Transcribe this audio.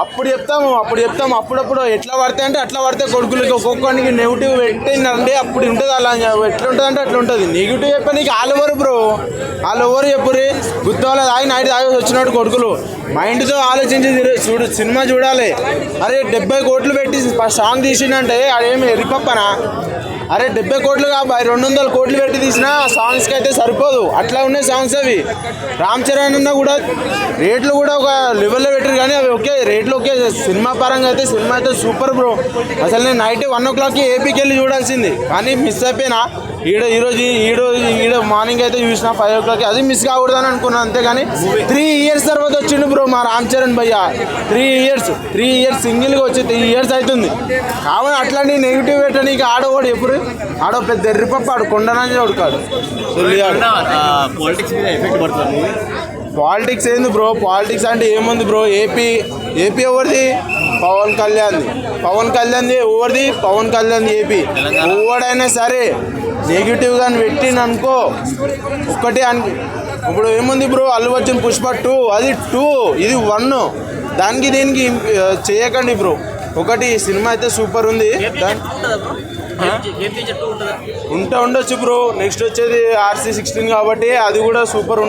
అప్పుడు చెప్తాము అప్పుడు చెప్తాము అప్పుడప్పుడు ఎట్లా పడితే అంటే అట్లా పడితే కొడుకులకి ఒక్కొక్కడికి నెగిటివ్ పెట్టిందంటే అప్పుడు ఉంటుంది అలా ఎట్లా ఉంటుంది అంటే అట్లా ఉంటుంది. నెగిటివ్ చెప్పే నీకు all over bro? All over చెప్పురి గుర్తోలే తాగి నైట్ తాగి వచ్చినాడు కొడుకులు. మైండ్తో ఆలోచించి చూడు సినిమా చూడాలి. అరే డెబ్బై కోట్లు పెట్టి సాంగ్ తీసిండంటే అదేమి ఎరిపప్పనా అరే డెబ్బై కోట్లు కాబట్టి రెండు వందల కోట్లు పెట్టి తీసిన సాంగ్స్కి అయితే సరిపోదు. అట్లా ఉన్నాయి సాంగ్స్ అవి. రామ్ చరణ్ అన్న కూడా రేట్లు కూడా ఒక లెవెల్లో పెట్టారు కానీ అవి ఓకే రేట్లు ఓకే సినిమా పరంగా అయితే సినిమా అయితే సూపర్ బ్రో అసలు నేను నైట్ వన్ ఓ క్లాక్కి ఏపీకి వెళ్ళి చూడాల్సింది. కానీ మిస్ అయిపోయినా. ఈడ ఈరోజు ఈడో ఈడ మార్నింగ్ అయితే చూసిన ఫైవ్ ఓ క్లాక్ అది మిస్ కాకూడదని అనుకున్నాను అంతే కానీ త్రీ ఇయర్స్ తర్వాత వచ్చిండు బ్రో మా రామ్ చరణ్ భయ్య త్రీ ఇయర్స్ త్రీ ఇయర్స్ సింగిల్గా వచ్చి త్రీ ఇయర్స్ అవుతుంది. కావాలి అట్లాంటి నెగిటివ్ పెట్టడానికి ఆడవాడు ఎప్పుడు? ఆడో పెద్ద ఎర్రిపప్ప ఆడు కొండనంజి ఉడకాడు పాలిటిక్స్ మీద ఎఫెక్ట్ పడుతుంది పాలిటిక్స్ ఏంది బ్రో పాలిటిక్స్ అంటే ఏముంది బ్రో ఏపీ ఏపీ ఎవరిది? పవన్ కళ్యాణ్ది. పవన్ కళ్యాణ్ది ఎవరిది? పవన్ కళ్యాణ్ ఏపీ ఎవడైనా సరే నెగిటివ్ కానీ పెట్టిండు అనుకో ఒక్కటే అన్ ఇప్పుడు ఏముంది బ్రో? అల్లు అర్జున్ పుష్ప టూ అది టూ ఇది వన్. దానికి దీనికి చేయకండి బ్రో. ఒకటి సినిమా అయితే సూపర్ ఉంది. ఉంటా ఉండొచ్చు బ్రో. నెక్స్ట్ వచ్చేది ఆర్సీ సిక్స్టీన్ కాబట్టి అది కూడా సూపర్